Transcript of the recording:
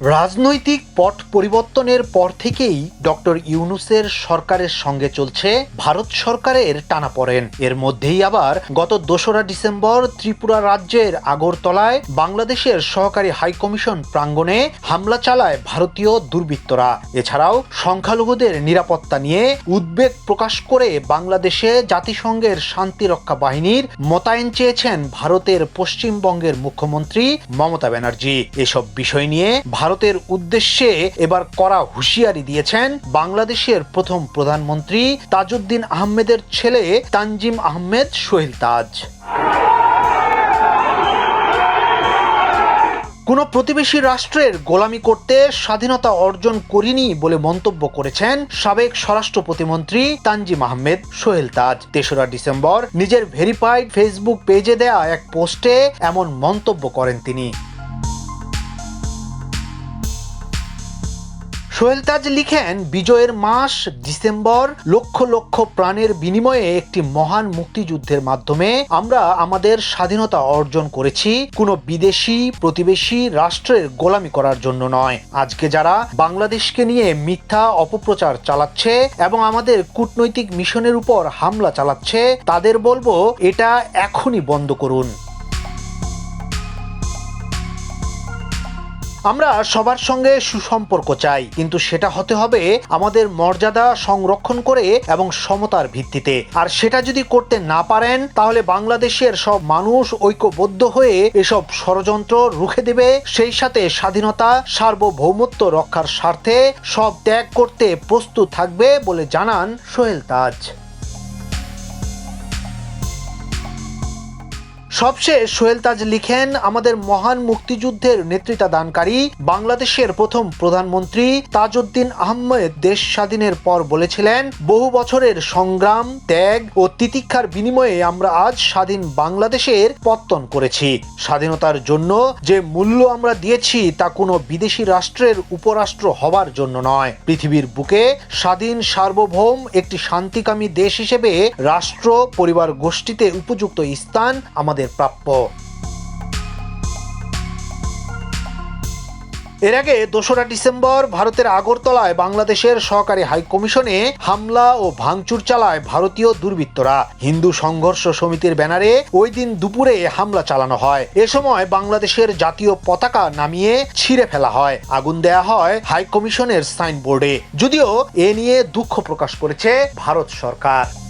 রাজনৈতিক পট পরিবর্তনের পর থেকেই ডক্টর ইউনুসের সরকারের সঙ্গে চলছে ভারত সরকারের টানাপড়েন। এর মধ্যেই আবার গত দোসরা ডিসেম্বর ত্রিপুরা রাজ্যের আগরতলায় বাংলাদেশের সহকারী হাইকমিশন প্রাঙ্গণে হামলা চালায় ভারতীয় দুর্বৃত্তরা। এছাড়াও সংখ্যালঘুদের নিরাপত্তা নিয়ে উদ্বেগ প্রকাশ করে বাংলাদেশে জাতিসংঘের শান্তিরক্ষা বাহিনীর মোতায়েন চেয়েছেন ভারতের পশ্চিমবঙ্গের মুখ্যমন্ত্রী মমতা ব্যানার্জি। এসব বিষয় নিয়ে ভারতের উদ্দেশ্যে এবার করা হুঁশিয়ারি দিয়েছেন বাংলাদেশের প্রথম প্রধানমন্ত্রী তাজউদ্দিন আহমেদের ছেলে তানজিম আহমেদ সোহেল তাজ। কোনো প্রতিবেশী রাষ্ট্রের গোলামি করতে স্বাধীনতা অর্জন করিনি বলে মন্তব্য করেছেন সাবেক স্বরাষ্ট্র প্রতিমন্ত্রী তানজিম আহমেদ সোহেল তাজ। তেসরা ডিসেম্বর নিজের ভেরিফাইড ফেসবুক পেজে দেয়া এক পোস্টে এমন মন্তব্য করেন তিনি। সোহেল তাজ লিখেন, বিজয়ের মাস ডিসেম্বর লক্ষ লক্ষ প্রাণের বিনিময়ে একটি মহান মুক্তিযুদ্ধের মাধ্যমে আমরা আমাদের স্বাধীনতা অর্জন করেছি। কোনো বিদেশি, প্রতিবেশী রাষ্ট্রের গোলামি করার জন্য নয়। আজকে যারা বাংলাদেশকে নিয়ে মিথ্যা অপপ্রচার চালাচ্ছে এবং আমাদের কূটনৈতিক মিশনের উপর হামলা চালাচ্ছে, তাদের বলব, এটা এখনই বন্ধ করুন। আমরা সবার সঙ্গে সুসম্পর্ক চাই, কিন্তু সেটা হতে হবে আমাদের মর্যাদা সংরক্ষণ করে এবং সমতার ভিত্তিতে। আর সেটা যদি করতে না পারেন, তাহলে বাংলাদেশের সব মানুষ ঐক্যবদ্ধ হয়ে এসব ষড়যন্ত্র রুখে দেবে। সেই সাথে স্বাধীনতা, সার্বভৌমত্ব রক্ষার স্বার্থে সব ত্যাগ করতে প্রস্তুত থাকবে বলে জানান সোহেল তাজ। সবশেষ সোহেল তাজ লিখেন, আমাদের মহান মুক্তিযুদ্ধের নেতৃত্বাদানকারী বাংলাদেশের প্রথম প্রধানমন্ত্রী তাজউদ্দিন আহমেদ দেশ স্বাধীনের পর বলেছিলেন, বহু বছরের সংগ্রাম, ত্যাগ ও তিতিক্ষার বিনিময়ে আমরা আজ স্বাধীন বাংলাদেশের পত্তন করেছি। স্বাধীনতার জন্য যে মূল্য আমরা দিয়েছি তা কোনো বিদেশি রাষ্ট্রের উপরাষ্ট্র হবার জন্য নয়। পৃথিবীর বুকে স্বাধীন সার্বভৌম একটি শান্তিকামী দেশ হিসেবে রাষ্ট্র, পরিবার গোষ্ঠীতে উপযুক্ত স্থান আমাদের প্রাপ্য। এর আগে দোসরা ডিসেম্বর ভারতের আগরতলায় বাংলাদেশের সহকারী হাইকমিশনে হামলা ও ভাঙচুর চালায় ভারতীয় দুর্বৃত্তরা। হিন্দু সংঘর্ষ সমিতির ব্যানারে ওই দিন দুপুরে হামলা চালানো হয়। এ সময় বাংলাদেশের জাতীয় পতাকা নামিয়ে ছিঁড়ে ফেলা হয়। আগুন দেয়া হয় হাইকমিশনের সাইনবোর্ডে। যদিও এ নিয়ে দুঃখ প্রকাশ করেছে ভারত সরকার।